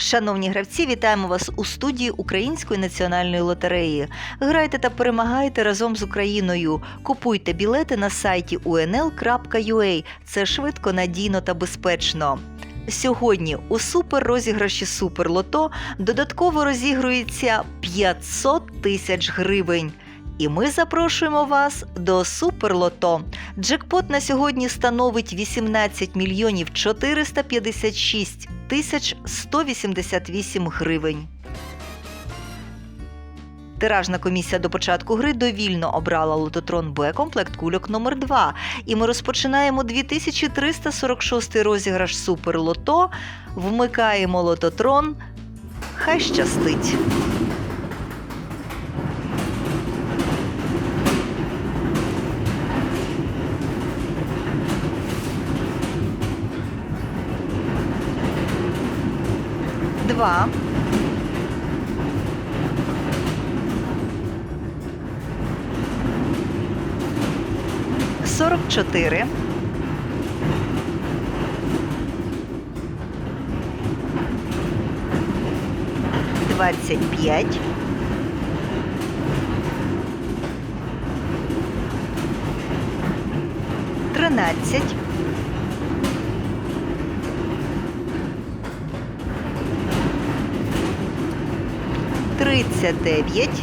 Шановні гравці, вітаємо вас у студії Української національної лотереї. Грайте та перемагайте разом з Україною. Купуйте білети на сайті unl.ua. Це швидко, надійно та безпечно. Сьогодні у супер розіграші Суперлото додатково розігрується 500 тисяч гривень. І ми запрошуємо вас до Суперлото. Джекпот на сьогодні становить 18 мільйонів 456 тисяч 188 гривень. Тиражна комісія до початку гри довільно обрала лототрон Б комплект кульок номер 2 І ми розпочинаємо 2346 розіграш Суперлото. Вмикаємо лототрон. Хай щастить! Два. Сорок чотири. Двадцять п'ять. Тринадцять. Тридцять дев'ять.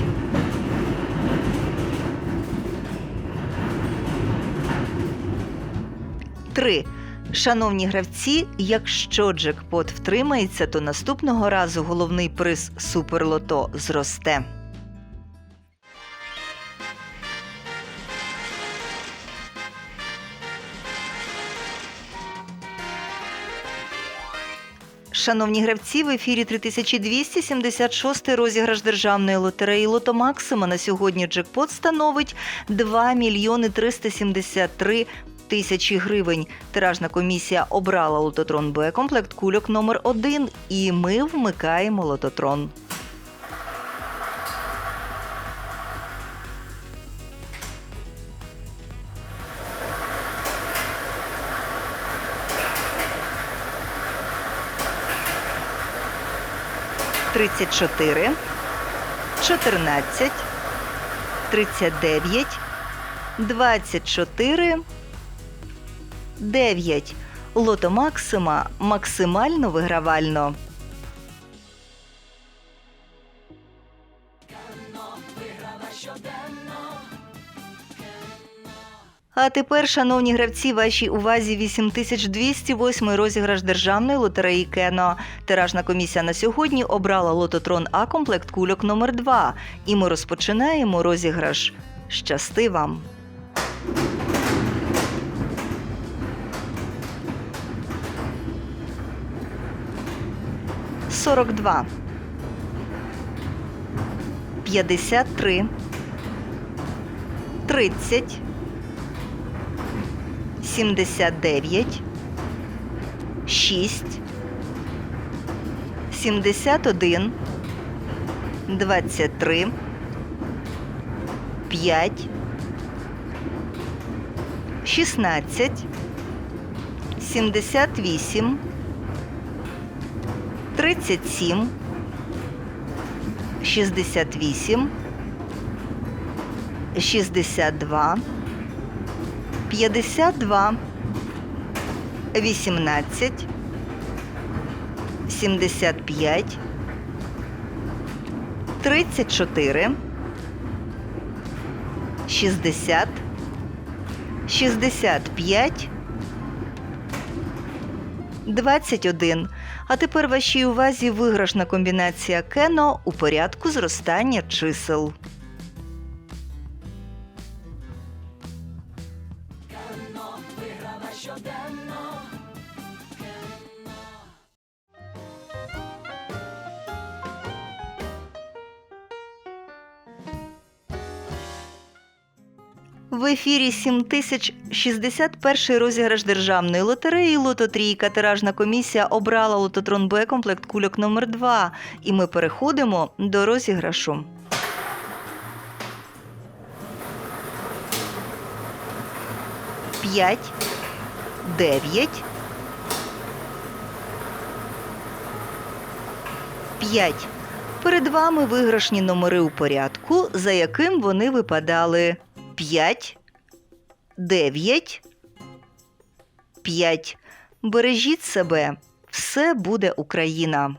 Три. Шановні гравці, якщо джекпот втримається, то наступного разу головний приз Суперлото зросте. Шановні гравці, в ефірі 3276 розіграш державної лотереї Лото Максима. На сьогодні джекпот становить 2 мільйони 373 тисячі гривень. Тиражна комісія обрала лототрон Б комплект кульок номер 1 і ми вмикаємо лототрон. Тридцять чотири, чотирнадцять, тридцять дев'ять, двадцять чотири, дев'ять. Лото Максима максимально вигравально. А тепер, шановні гравці, вашій увазі 8208 розіграш державної лотереї Кено. Тиражна комісія на сьогодні обрала лототрон А комплект кульок номер 2 І ми розпочинаємо розіграш. Щасти вам! Сорок два. П'ятдесят три. Тридцять. 79, 6, 71, 23, 5, 16, 78, 37, 68, 62, 52, 18, 75, 34, 60, 65, 21. А тепер вашій увазі виграшна комбінація кено у порядку зростання чисел. В ефірі 7061 розіграш державної лотереї Лото Трійка. Тиражна комісія обрала лототрон Б комплект кульок номер 2 І ми переходимо до розіграшу. П'ять, дев'ять, 5. Перед вами виграшні номери у порядку, за яким вони випадали 5, 9, 5. Бережіть себе. Все буде Україна.